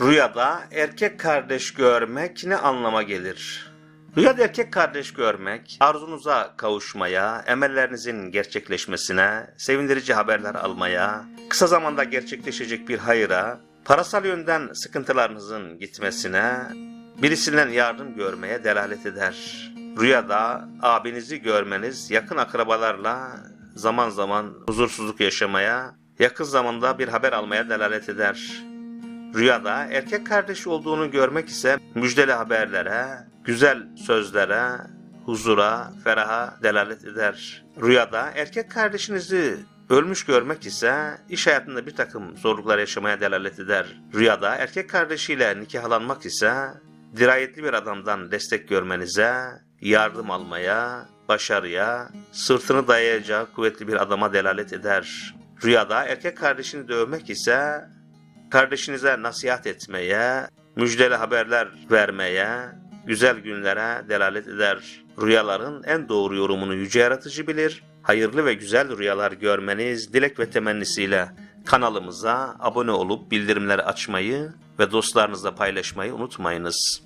Rüyada erkek kardeş görmek ne anlama gelir? Rüyada erkek kardeş görmek, arzunuza kavuşmaya, emellerinizin gerçekleşmesine, sevindirici haberler almaya, kısa zamanda gerçekleşecek bir hayra, parasal yönden sıkıntılarınızın gitmesine, birisinden yardım görmeye delalet eder. Rüyada abinizi görmeniz yakın akrabalarla zaman zaman huzursuzluk yaşamaya, yakın zamanda bir haber almaya delalet eder. Rüyada erkek kardeş olduğunu görmek ise müjdeli haberlere, güzel sözlere, huzura, feraha delalet eder. Rüyada erkek kardeşinizi ölmüş görmek ise iş hayatında bir takım zorluklar yaşamaya delalet eder. Rüyada erkek kardeşiyle nikahlanmak ise dirayetli bir adamdan destek görmenize, yardım almaya, başarıya, sırtını dayayacağı kuvvetli bir adama delalet eder. Rüyada erkek kardeşini dövmek ise kardeşinize nasihat etmeye, müjdeli haberler vermeye, güzel günlere delalet eder. Rüyaların en doğru yorumunu yüce yaratıcı bilir. Hayırlı ve güzel rüyalar görmeniz dilek ve temennisiyle kanalımıza abone olup bildirimleri açmayı ve dostlarınızla paylaşmayı unutmayınız.